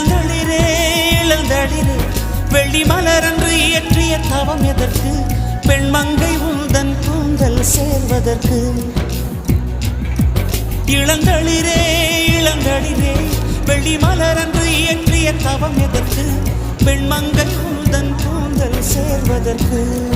இழந்தளிரே இழந்தளிரே வெள்ளி மலரன்று இயற்றிய தவம் எதற்கு? பெண்மங்கை உந்தன் கூந்தல் சேர்வதற்கு. இளந்தளிரே இளந்தளிரே வெள்ளி மலரன்று இயற்றிய தவம் எதற்கு? பெண்மங்கை உந்தன் கூந்தல் சேர்வதற்கு.